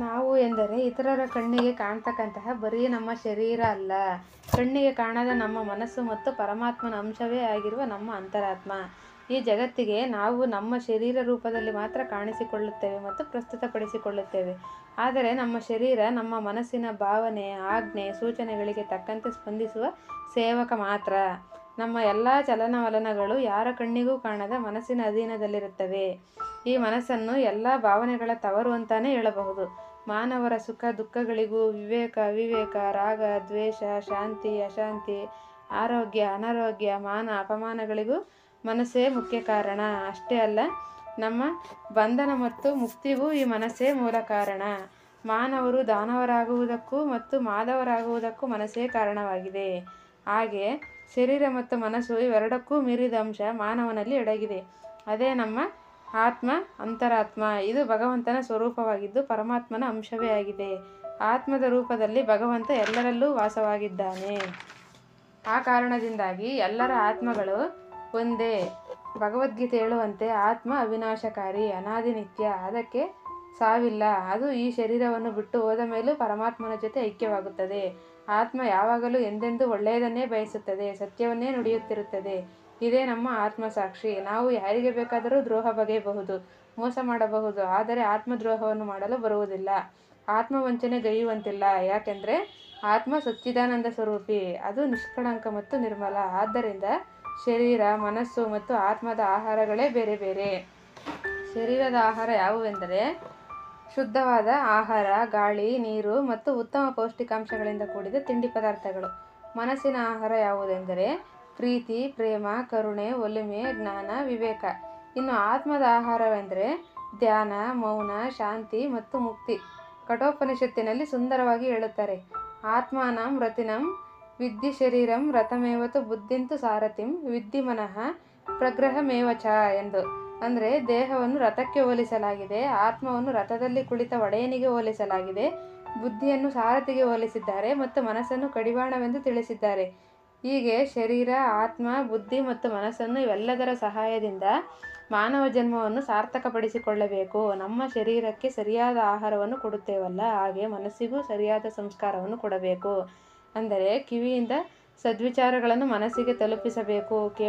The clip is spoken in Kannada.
ನಾವು ಎಂದರೆ ಇತರರ ಕಣ್ಣಿಗೆ ಕಾಣ್ತಕ್ಕಂತಹ ಬರೀ ನಮ್ಮ ಶರೀರ ಅಲ್ಲ. ಕಣ್ಣಿಗೆ ಕಾಣದ ನಮ್ಮ ಮನಸ್ಸು ಮತ್ತು ಪರಮಾತ್ಮನ ಅಂಶವೇ ಆಗಿರುವ ನಮ್ಮ ಅಂತರಾತ್ಮ. ಈ ಜಗತ್ತಿಗೆ ನಾವು ನಮ್ಮ ಶರೀರ ರೂಪದಲ್ಲಿ ಮಾತ್ರ ಕಾಣಿಸಿಕೊಳ್ಳುತ್ತೇವೆ ಮತ್ತು ಪ್ರಸ್ತುತಪಡಿಸಿಕೊಳ್ಳುತ್ತೇವೆ. ಆದರೆ ನಮ್ಮ ಶರೀರ ನಮ್ಮ ಮನಸ್ಸಿನ ಭಾವನೆ, ಆಜ್ಞೆ, ಸೂಚನೆಗಳಿಗೆ ತಕ್ಕಂತೆ ಸ್ಪಂದಿಸುವ ಸೇವಕ ಮಾತ್ರ. ನಮ್ಮ ಎಲ್ಲ ಚಲನವಲನಗಳು ಯಾರ ಕಣ್ಣಿಗೂ ಕಾಣದ ಮನಸ್ಸಿನ ಅಧೀನದಲ್ಲಿರುತ್ತವೆ. ಈ ಮನಸ್ಸನ್ನು ಎಲ್ಲ ಭಾವನೆಗಳ ತವರು ಅಂತಾನೆ ಹೇಳಬಹುದು. ಮಾನವರ ಸುಖ ದುಃಖಗಳಿಗೂ ವಿವೇಕ, ಅವಿವೇಕ, ರಾಗ, ದ್ವೇಷ, ಶಾಂತಿ, ಅಶಾಂತಿ, ಆರೋಗ್ಯ, ಅನಾರೋಗ್ಯ, ಮಾನ, ಅಪಮಾನಗಳಿಗೂ ಮನಸ್ಸೇ ಮುಖ್ಯ ಕಾರಣ. ಅಷ್ಟೇ ಅಲ್ಲ, ನಮ್ಮ ಬಂಧನ ಮತ್ತು ಮುಕ್ತಿಗೂ ಈ ಮನಸ್ಸೇ ಮೂಲ ಕಾರಣ. ಮಾನವರು ದಾನವರಾಗುವುದಕ್ಕೂ ಮತ್ತು ಮಾದವರಾಗುವುದಕ್ಕೂ ಮನಸ್ಸೇ ಕಾರಣವಾಗಿದೆ. ಹಾಗೆ ಶರೀರ ಮತ್ತು ಮನಸ್ಸು ಇವೆರಡಕ್ಕೂ ಮೀರಿದ ಅಂಶ ಮಾನವನಲ್ಲಿ ಅಡಗಿದೆ ಅದೇ ನಮ್ಮ ಆತ್ಮ, ಅಂತರಾತ್ಮ. ಇದು ಭಗವಂತನ ಸ್ವರೂಪವಾಗಿದ್ದು ಪರಮಾತ್ಮನ ಅಂಶವೇ ಆಗಿದೆ. ಆತ್ಮದ ರೂಪದಲ್ಲಿ ಭಗವಂತ ಎಲ್ಲರಲ್ಲೂ ವಾಸವಾಗಿದ್ದಾನೆ. ಆ ಕಾರಣದಿಂದಾಗಿ ಎಲ್ಲರ ಆತ್ಮಗಳು ಒಂದೇ. ಭಗವದ್ಗೀತೆ ಹೇಳುವಂತೆ ಆತ್ಮ ಅವಿನಾಶಕಾರಿ, ಅನಾದಿ ನಿತ್ಯ. ಅದಕ್ಕೆ ಸಾವಿಲ್ಲ. ಅದು ಈ ಶರೀರವನ್ನು ಬಿಟ್ಟು ಹೋದ ಮೇಲೂ ಪರಮಾತ್ಮನ ಜೊತೆ ಐಕ್ಯವಾಗುತ್ತದೆ. ಆತ್ಮ ಯಾವಾಗಲೂ ಎಂದೆಂದೂ ಒಳ್ಳೆಯದನ್ನೇ ಬಯಸುತ್ತದೆ. ಸತ್ಯವನ್ನೇ ನುಡಿಯುತ್ತಿರುತ್ತದೆ. ಇದೇ ನಮ್ಮ ಆತ್ಮಸಾಕ್ಷಿ. ನಾವು ಯಾರಿಗೆ ಬೇಕಾದರೂ ದ್ರೋಹ ಬಗೆಯಬಹುದು, ಮೋಸ ಮಾಡಬಹುದು, ಆದರೆ ಆತ್ಮದ್ರೋಹವನ್ನು ಮಾಡಲು ಬರುವುದಿಲ್ಲ. ಆತ್ಮವಂಚನೆ ಗೈಯುವಂತಿಲ್ಲ ಯಾಕೆಂದರೆ ಆತ್ಮ ಸಚ್ಚಿದಾನಂದ ಸ್ವರೂಪಿ. ಅದು ನಿಷ್ಕಳಂಕ ಮತ್ತು ನಿರ್ಮಲ. ಆದ್ದರಿಂದ ಶರೀರ, ಮನಸ್ಸು ಮತ್ತು ಆತ್ಮದ ಆಹಾರಗಳೇ ಬೇರೆ ಬೇರೆ. ಶರೀರದ ಆಹಾರ ಯಾವುವೆಂದರೆ ಶುದ್ಧವಾದ ಆಹಾರ, ಗಾಳಿ, ನೀರು ಮತ್ತು ಉತ್ತಮ ಪೌಷ್ಟಿಕಾಂಶಗಳಿಂದ ಕೂಡಿದ ತಿಂಡಿ ಪದಾರ್ಥಗಳು. ಮನಸ್ಸಿನ ಆಹಾರ ಯಾವುದೆಂದರೆ ಪ್ರೀತಿ, ಪ್ರೇಮ, ಕರುಣೆ, ಒಲುಮೆ, ಜ್ಞಾನ, ವಿವೇಕ. ಇನ್ನು ಆತ್ಮದ ಆಹಾರವೆಂದರೆ ಧ್ಯಾನ, ಮೌನ, ಶಾಂತಿ ಮತ್ತು ಮುಕ್ತಿ. ಕಠೋಪನಿಷತ್ತಿನಲ್ಲಿ ಸುಂದರವಾಗಿ ಹೇಳುತ್ತಾರೆ, ಆತ್ಮಾನಂ ರತಿನಂ ವಿದ್ಧಿ ಶರೀರಂ ರಥಮೇವತು ಬುದ್ಧಿಂತು ಸಾರಥಿಂ ವಿದ್ಧಿ ಮನಃ ಪ್ರಗ್ರಹಮೇವಚ ಎಂದು. ಅಂದರೆ ದೇಹವನ್ನು ರಥಕ್ಕೆ ಹೋಲಿಸಲಾಗಿದೆ, ಆತ್ಮವನ್ನು ರಥದಲ್ಲಿ ಕುಳಿತ ಒಡೆಯನಿಗೆ ಹೋಲಿಸಲಾಗಿದೆ, ಬುದ್ಧಿಯನ್ನು ಸಾರಥಿಗೆ ಹೋಲಿಸಿದ್ದಾರೆ ಮತ್ತು ಮನಸ್ಸನ್ನು ಕಡಿವಾಣವೆಂದು ತಿಳಿಸಿದ್ದಾರೆ. ಹೀಗೆ ಶರೀರ, ಆತ್ಮ, ಬುದ್ಧಿ ಮತ್ತು ಮನಸ್ಸನ್ನು ಇವೆಲ್ಲದರ ಸಹಾಯದಿಂದ ಮಾನವ ಜನ್ಮವನ್ನು ಸಾರ್ಥಕಪಡಿಸಿಕೊಳ್ಳಬೇಕು. ನಮ್ಮ ಶರೀರಕ್ಕೆ ಸರಿಯಾದ ಆಹಾರವನ್ನು ಕೊಡುತ್ತೇವಲ್ಲ, ಹಾಗೆ ಮನಸ್ಸಿಗೂ ಸರಿಯಾದ ಸಂಸ್ಕಾರವನ್ನು ಕೊಡಬೇಕು. ಅಂದರೆ ಕಿವಿಯಿಂದ ಸದ್ವಿಚಾರಗಳನ್ನು ಮನಸ್ಸಿಗೆ ತಲುಪಿಸಬೇಕು.